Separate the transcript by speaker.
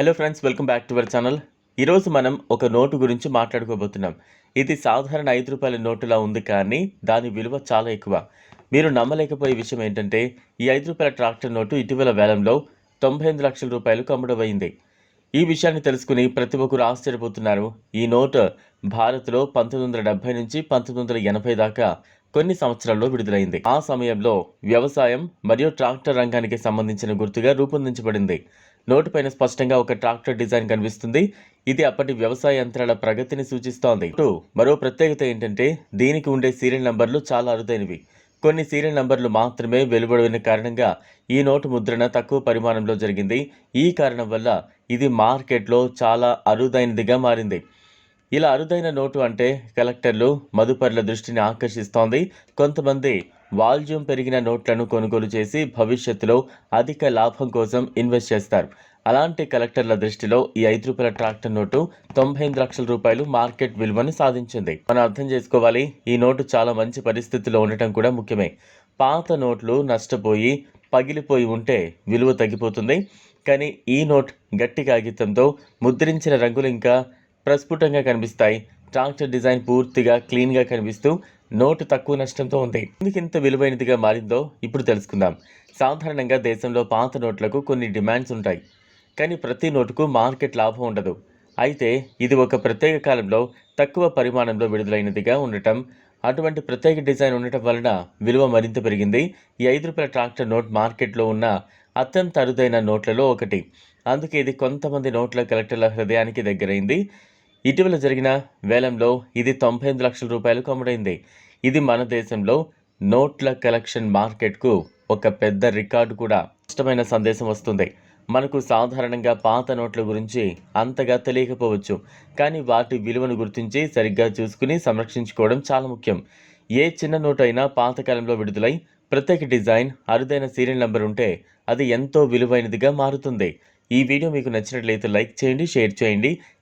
Speaker 1: Hello friends welcome back to our channel ఈరోజు మనం ఒక నోటు గురించి మాట్లాడుకోబోతున్నాం. ఇది సాధారణ ఐదు రూపాయల నోటులా ఉంది కానీ దాని విలువ చాలా ఎక్కువ. మీరు నమ్మలేకపోయే విషయం ఏంటంటే ఈ ఐదు రూపాయల ట్రాక్టర్ నోటు ఇటీవల వేలంలో తొంభై ఎనిమిది లక్షల రూపాయలకు అమ్ముడమైంది ఈ విషయాన్ని తెలుసుకుని ప్రతి ఒక్కరు ఆశ్చర్యపోతున్నారు. ఈ నోటు భారత్లో పంతొమ్మిది వందల డెబ్బై నుంచి పంతొమ్మిది వందల ఎనభై దాకా కొన్ని సంవత్సరాల్లో విడుదలైంది. ఆ సమయంలో వ్యవసాయం మరియు ట్రాక్టర్ రంగానికి సంబంధించిన గుర్తుగా రూపొందించబడింది. నోటు పైన స్పష్టంగా ఒక ట్రాక్టర్ డిజైన్ కనిపిస్తుంది. ఇది అప్పటి వ్యవసాయ యంత్రాల ప్రగతిని సూచిస్తోంది. మరో ప్రత్యేకత ఏంటంటే దీనికి ఉండే సీరియల్ నంబర్లు చాలా అరుదైనవి. కొన్ని సీరియల్ నంబర్లు మాత్రమే వెలువడిన కారణంగా ఈ నోటు ముద్రణ తక్కువ పరిమాణంలో జరిగింది. ఈ కారణం వల్ల ఇది మార్కెట్లో చాలా అరుదైనదిగా మారింది. ఇలా అరుదైన నోటు అంటే కలెక్టర్లు మదుపర్ల దృష్టిని ఆకర్షిస్తోంది. కొంతమంది వాల్యూమ్ పెరిగిన నోట్లను కొనుగోలు చేసి భవిష్యత్తులో అధిక లాభం కోసం ఇన్వెస్ట్ చేస్తారు. అలాంటి కలెక్టర్ల దృష్టిలో ఈ ఐదు రూపాయల ట్రాక్టర్ నోటు తొంభై ఎనిమిది లక్షల రూపాయలు మార్కెట్ విలువను సాధించింది. మనం అర్థం చేసుకోవాలి ఈ నోటు చాలా మంచి పరిస్థితిలో ఉండటం కూడా ముఖ్యమే. పాత నోట్లు నష్టపోయి పగిలిపోయి ఉంటే విలువ తగ్గిపోతుంది. కానీ ఈ నోట్ గట్టి కాగితంతో ముద్రించిన రంగులు ఇంకా ప్రస్ఫుటంగా కనిపిస్తాయి. ట్రాక్టర్ డిజైన్ పూర్తిగా క్లీన్గా కనిపిస్తూ నోటు తక్కువ నష్టంతో ఉంది. ఎందుకు ఇంత విలువైనదిగా మారిందో ఇప్పుడు తెలుసుకుందాం. సాధారణంగా దేశంలో పాత నోట్లకు కొన్ని డిమాండ్స్ ఉంటాయి. కానీ ప్రతి నోటుకు మార్కెట్ లాభం ఉండదు. అయితే ఇది ఒక ప్రత్యేక కాలంలో తక్కువ పరిమాణంలో విడుదలైనదిగా ఉండటం అటువంటి ప్రత్యేక డిజైన్ ఉండటం వలన విలువ మరింత పెరిగింది. ఈ ఐదు రూపాయల ట్రాక్టర్ నోట్ మార్కెట్లో ఉన్న అత్యంత అరుదైన నోట్లలో ఒకటి. అందుకే ఇది కొంతమంది నోట్ల కలెక్టర్ల హృదయానికి దగ్గరైంది. ఇటీవల జరిగిన వేలంలో ఇది తొంభై ఎనిమిది లక్షల రూపాయలకు అమ్ముడైంది. ఇది మన దేశంలో నోట్ల కలెక్షన్ మార్కెట్కు ఒక పెద్ద రికార్డు కూడా. స్పష్టమైన సందేశం వస్తుంది. మనకు సాధారణంగా పాత నోట్ల గురించి అంతగా తెలియకపోవచ్చు. కానీ వాటి విలువను గుర్తించి సరిగ్గా చూసుకుని సంరక్షించుకోవడం చాలా ముఖ్యం. ఏ చిన్న నోట్ అయినా పాతకాలంలో విడుదలై ప్రత్యేక డిజైన్ అరుదైన సీరియల్ నెంబర్ ఉంటే అది ఎంతో విలువైనదిగా మారుతుంది. ఈ వీడియో మీకు నచ్చినట్లయితే లైక్ చేయండి షేర్ చేయండి.